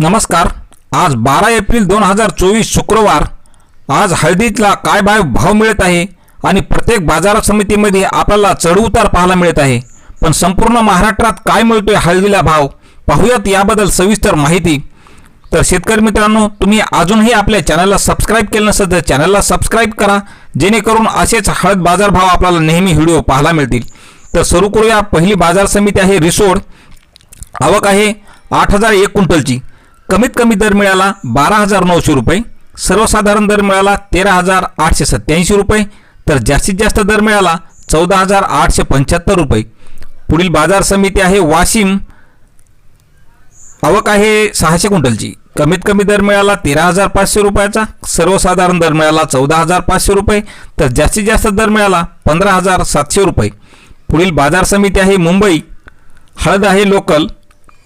नमस्कार. आज बारा एप्रिल दोन हजार चोवीस शुक्रवार. आज हळदीतला काय भाव भाव मिळत आहे आणि प्रत्येक बाजार समितीमध्ये आपल्याला चढउतार पाहायला मिळत आहे. पण संपूर्ण महाराष्ट्रात काय मिळतोय हळदीला भाव? पाहूयात याबद्दल सविस्तर माहिती. तर शेतकरी मित्रांनो तुम्ही अजूनही आपल्या चॅनलला सबस्क्राईब केलं नसेल तर चॅनलला सबस्क्राईब करा जेणेकरून असेच हळद बाजार भाव आपल्याला नेहमी व्हिडिओ पाहायला मिळतील. तर सुरू करूया. पहिली बाजार समिती आहे रिसोड. आवक आहे आठ हजार एक क्विंटलची. कमीत कमी दर मिळाला बारा हजार नऊशे रुपये. सर्वसाधारण दर मिळाला तेरा हजार आठशे सत्याऐंशी रुपये. तर जास्तीत जास्त दर मिळाला चौदा हजार आठशे पंच्याहत्तर रुपये. पुढील बाजार समिती आहे वाशिम. आवक आहे सहाशे क्विंटलची. कमीत कमी दर मिळाला तेरा हजार पाचशे रुपयाचा. सर्वसाधारण दर मिळाला चौदा हजार पाचशे रुपये. तर जास्तीत जास्त दर मिळाला पंधरा हजार सातशे रुपये. पुढील बाजार समिती आहे मुंबई. हळद आहे लोकल.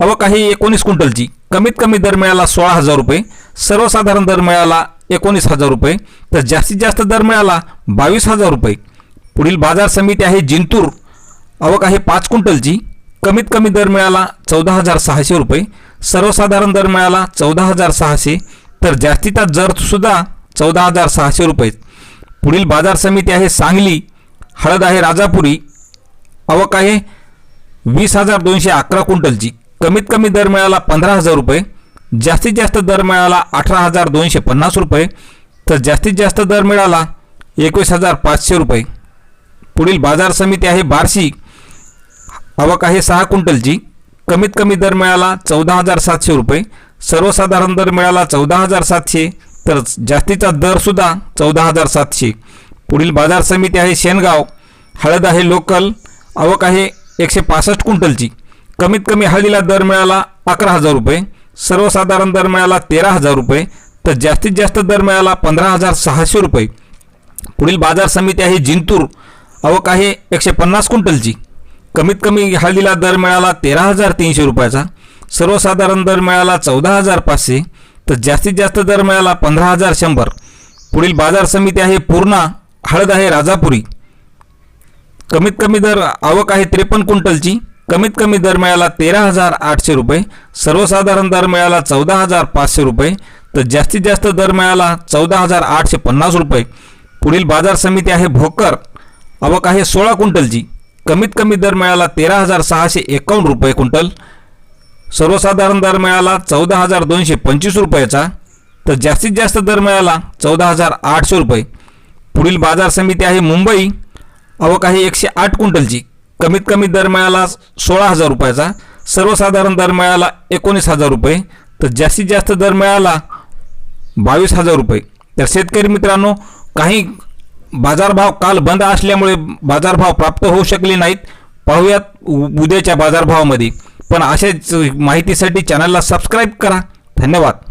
आवक आहे एकोणीस क्विंटलची. कमीत कमी दर मिळाला सोळा हजार रुपये सर्वसाधारण दर मिळाला एकोणीस हजार रुपये तर जास्तीत जास्त दर मिळाला बावीस हजार रुपये. पुढील बाजार समिती आहे जिंतूर. आवक आहे पाच क्विंटलची. कमीत कमी दर मिळाला चौदा हजार सहाशे रुपये सर्वसाधारण दर मिळाला चौदा हजार सहाशे तर जास्तीचा जरसुद्धा चौदा हजार सहाशे रुपये. पुढील बाजार समिती आहे सांगली. हळद आहे राजापुरी. आवक आहे वीस हजार दोनशे अकरा क्विंटलची. कमीत कमी दर मिळाला पंधरा हजार रुपये जास्तीत जास्त दर मिळाला अठरा हजार दोनशे पन्नास रुपये तर जास्तीत जास्त दर मिळाला एकवीस हजार पाचशे रुपये. पुढील बाजार समिती आहे बार्शी. आवक आहे सहा क्विंटलची. कमीत कमी दर मिळाला चौदा हजार सातशे रुपये. सर्वसाधारण दर मिळाला चौदा हजार सातशे तर जास्तीचा दरसुद्धा चौदा हजार सातशे. पुढील बाजार समिती आहे शेनगाव. हळद आहे लोकल. आवक आहे एकशे पासष्ट क्विंटलची. कमीत कमी हळदीला दर मिळाला अकरा हजार रुपये सर्वसाधारण दर मिळाला तेरा हजार रुपये तर जास्तीत जास्त दर मिळाला पंधरा हजार सहाशे रुपये. पुढील बाजार समिती आहे जिंतूर. आवक आहे एकशे पन्नास क्विंटलची. कमीत कमी हळदीला दर मिळाला तेरा हजार तीनशे रुपयाचा. सर्वसाधारण दर मिळाला चौदा हजार पाचशे तर जास्तीत जास्त दर मिळाला पंधरा हजार शंभर. पुढील बाजार समिती आहे पूर्णा हळद आहे राजापुरी. कमीत कमी दर आवक आहे त्रेपन्न क्विंटलची. कमीत कमी दर मिळाला तेरा हजार आठशे रुपये सर्वसाधारण दर मिळाला चौदा हजार पाचशे रुपये तर जास्तीत जास्त दर मिळाला चौदा हजार आठशे पन्नास रुपये. पुढील बाजार समिती आहे भोकर. आवक आहे सोळा क्विंटलची. कमीत कमी दर मिळाला तेरा हजार सहाशे एकावन्न रुपये क्विंटल. सर्वसाधारण दर मिळाला चौदा हजार दोनशे पंचवीस रुपयाचा. तर जास्तीत जास्त दर मिळाला चौदा हजार आठशे रुपये. पुढील बाजार समिती आहे मुंबई. आवक आहे एकशे आठ क्विंटलची. कमीत कमी दर मिळाला सोळा हजार रुपयाचा. सर्वसाधारण दर मिळाला एकोणीस हजार रुपये. तर जास्तीत जास्त दर मिळाला बावीस हजार रुपये. तर शेतकरी मित्रांनो काही बाजारभाव काल बंद असल्यामुळे बाजारभाव प्राप्त होऊ शकले नाहीत. पाहूयात उ- उद्याच्या बाजारभावामध्ये. पण अशाच माहितीसाठी चॅनलला सबस्क्राईब करा. धन्यवाद.